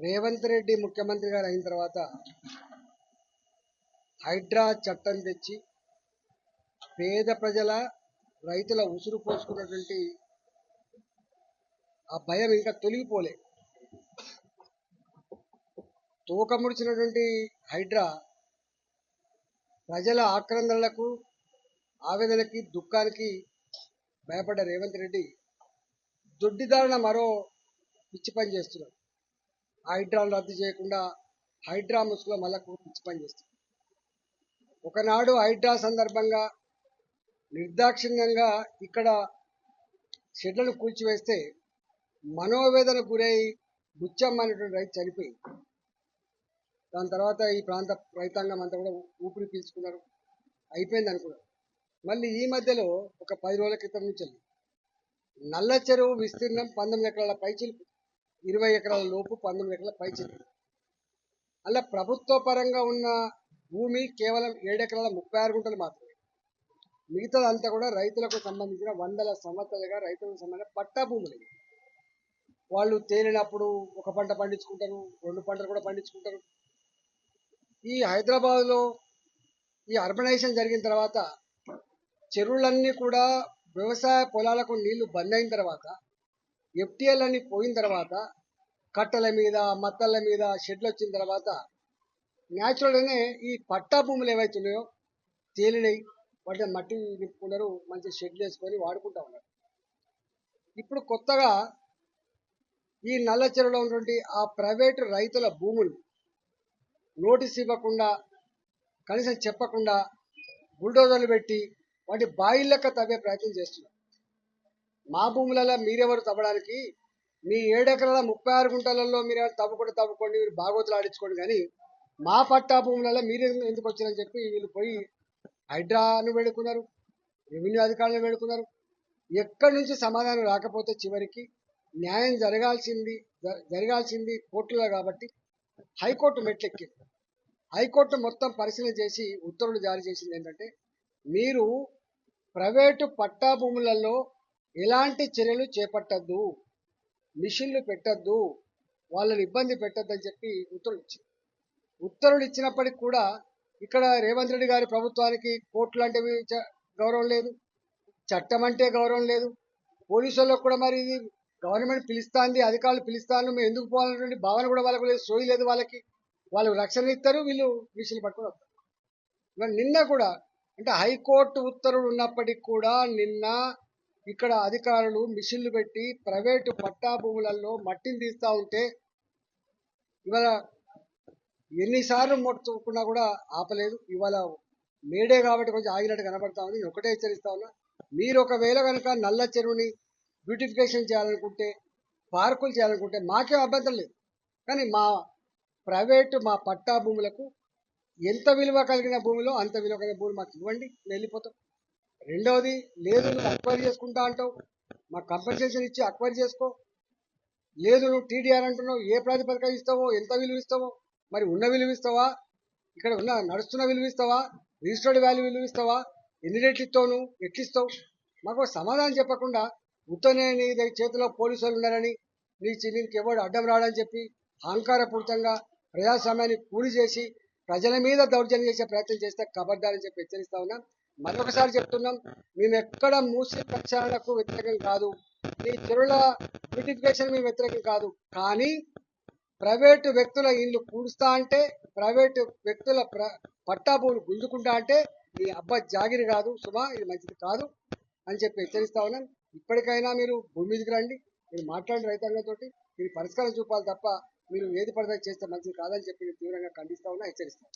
రేవంత్ రెడ్డి ముఖ్యమంత్రి గారు అయిన తర్వాత హైడ్రా చట్టం తెచ్చి పేద ప్రజల రైతుల ఉసురు పోసుకున్నటువంటి ఆ భయం ఇంకా తొలగిపోలే. తూకముడిచినటువంటి హైడ్రా ప్రజల ఆక్రందనలకు ఆవేదనకి దుఃఖానికి భయపడ్డ రేవంత్ రెడ్డి దొడ్డిదారిన మరో పిచ్చి పని చేస్తున్నారు హైడ్రాను రద్దు చేయకుండా హైడ్రా ముసుగులో మళ్ళా పిచ్చి పని చేస్తుంది. ఒకనాడు హైడ్రా సందర్భంగా నిర్దాక్షిణ్యంగా ఇక్కడ షెడ్లను కూల్చివేస్తే మనోవేదన గురై బుచ్చమ్మ అనేటువంటి రైతు చనిపోయింది దాని తర్వాత ఈ ప్రాంత రైతాంగం అంతా కూడా ఊపిరి పీల్చుకున్నారు అయిపోయింది అనుకున్నారు. మళ్ళీ ఈ మధ్యలో ఒక పది రోజుల క్రితం నుంచి నల్ల చెరువు విస్తీర్ణం పంతొమ్మిది ఎకరాల పైచిలుపు ఇరవై ఎకరాల లోపు పంతొమ్మిది ఎకరాల పైచిలుపు అలా ప్రభుత్వ పరంగా ఉన్న భూమి కేవలం ఏడు ఎకరాల ముప్పై ఆరు గుంటలు మాత్రమే. మిగతాదంతా కూడా రైతులకు సంబంధించిన వందల సంవత్సరాలుగా రైతులకు సంబంధించిన పట్టా భూములు. వాళ్ళు తేలినప్పుడు ఒక పంట పండించుకుంటారు రెండు పంటలు కూడా పండించుకుంటారు. ఈ హైదరాబాద్లో ఈ అర్బనైజేషన్ జరిగిన తర్వాత చెరువులన్నీ కూడా వ్యవసాయ పొలాలకు నీళ్ళు బంద్ అయిన తర్వాత ఎఫ్టీఎల్ అని పోయిన తర్వాత కట్టల మీద మత్తల మీద షెడ్లు వచ్చిన తర్వాత న్యాచురల్గానే ఈ పట్టా భూములు ఏవైతే ఉన్నాయో తేలినవి వాటిని మట్టి నింపుకున్నారు మంచి షెడ్లు వేసుకొని వాడుకుంటా ఉన్నారు. ఇప్పుడు కొత్తగా ఈ నల్ల చెరువులో ఉన్నటువంటి ఆ ప్రైవేటు రైతుల భూములు నోటీస్ ఇవ్వకుండా కనీసం చెప్పకుండా బుల్డోజర్లు పెట్టి వాటి బాయిలెక్క తవ్వే ప్రయత్నం చేస్తున్నారు. మా భూములలో మీరెవరు తవ్వడానికి? మీ ఏడెకరాల ముప్పై ఆరు గుంటలలో మీరు ఎవరు తవ్వుకుంటే తవ్వుకోండి మీరు బాగోతులు ఆడించుకోండి. కానీ మా పట్టా భూములలో మీరు ఎందుకు వచ్చారని చెప్పి వీళ్ళు పోయి హైడ్రాను వేడుకున్నారు రెవెన్యూ అధికారులను వేడుకున్నారు. ఎక్కడి నుంచి సమాధానం రాకపోతే చివరికి న్యాయం జరగాల్సింది జ- జరగాల్సింది కోర్టులో కాబట్టి హైకోర్టు మెట్లెక్కింది. హైకోర్టు మొత్తం పరిశీలన చేసి ఉత్తర్వులు జారీ చేసింది ఏంటంటే మీరు ప్రైవేటు పట్టా భూములలో ఎలాంటి చర్యలు చేపట్టద్దు మిషన్లు పెట్టద్దు వాళ్ళని ఇబ్బంది పెట్టద్దు అని చెప్పి ఉత్తర్వులు ఇచ్చింది ఉత్తర్వులు ఇచ్చినప్పటికి కూడా ఇక్కడ రేవంత్ రెడ్డి గారి ప్రభుత్వానికి కోర్టులు అంటే గౌరవం లేదు చట్టం అంటే గౌరవం లేదు. పోలీసులకు కూడా మరి ఇది గవర్నమెంట్ పిలుస్తాంది అధికారులు పిలుస్తాను మేము ఎందుకు పోవాలనేటువంటి భావన కూడా వాళ్ళకు లేదు సోయి లేదు వాళ్ళకి. వాళ్ళు రక్షణ ఇస్తారు వీళ్ళు మిషన్లు పట్టుకుని వస్తారు. నిన్న కూడా అంటే హైకోర్టు ఉత్తర్వులు ఉన్నప్పటికీ కూడా నిన్న ఇక్కడ అధికారులు మిషన్లు పెట్టి ప్రైవేటు పట్టా భూములలో మట్టిని తీస్తూ ఉంటే ఇవాళ ఎన్నిసార్లు మొట్టుకున్నా కూడా ఆపలేదు. ఇవాళ మేడే కాబట్టి కొంచెం ఆగినట్టు కనబడతా ఉంది. ఒకటే హెచ్చరిస్తా ఉన్నా మీరు ఒకవేళ కనుక నల్ల చెరువుని బ్యూటిఫికేషన్ చేయాలనుకుంటే పార్కులు చేయాలనుకుంటే మాకేం అభ్యంతరం లేదు. కానీ మా ప్రైవేటు మా పట్టా భూములకు ఎంత విలువ కలిగిన భూమిలో అంత విలువ కలిగిన భూమి మాకు ఇవ్వండి. వెళ్ళిపోతాం. రెండవది లేదు నువ్వు అక్వైర్ చేసుకుంటా అంటావు. మాకు కంపెన్సేషన్ ఇచ్చి అక్వైర్ చేసుకో. లేదు నువ్వు టీడీఆర్ అంటున్నావు ఏ ప్రాతిపదిక ఇస్తావో ఎంత విలువ ఇస్తావో మరి ఉన్న విలువ ఇస్తావా? ఇక్కడ ఉన్న నడుస్తున్న విలువ ఇస్తావా? రిజిస్టర్డ్ వాల్యూ విలువ ఇస్తావా? ఎన్ని రేట్లు ఇస్తావు నువ్వు? ఎట్లు ఇస్తావు? మాకు సమాధానం చెప్పకుండా ఉత్తనే నీ దగ్గర చేతిలో పోలీసు వాళ్ళు ఉన్నారని నీ నీకు ఎవడు అడ్డం రాడని చెప్పి అహంకారపూరితంగా ప్రజాస్వామ్యాన్ని కూలి చేసి ప్రజల మీద దౌర్జన్యం చేసే ప్రయత్నం చేస్తే కబడ్డారని చెప్పి హెచ్చరిస్తా ఉన్నాం. మరొకసారి చెప్తున్నాం మేము ఎక్కడ మూసి ప్రచారణకు వ్యతిరేకం కాదు. ఈ చెరువుల బ్యూటిఫికేషన్ మేము వ్యతిరేకం కాదు. కానీ ప్రైవేటు వ్యక్తుల ఇల్లు కూడుస్తా అంటే ప్రైవేటు వ్యక్తుల ప్ర పట్టా భూములు గుంజుకుంటా అంటే మీ అబ్బా జాగిరి కాదు సుమా ఇది మంచిది కాదు అని చెప్పి హెచ్చరిస్తా ఉన్నాం. ఇప్పటికైనా మీరు భూమి మీదకి రండి మీరు మాట్లాడిన రైతాంగంతో మీరు పరిష్కారం చూపాలి తప్ప మీరు ఏది పడితే చేస్తే మంచిది కాదని చెప్పి తీవ్రంగా ఖండిస్తా ఉన్నా హెచ్చరిస్తాను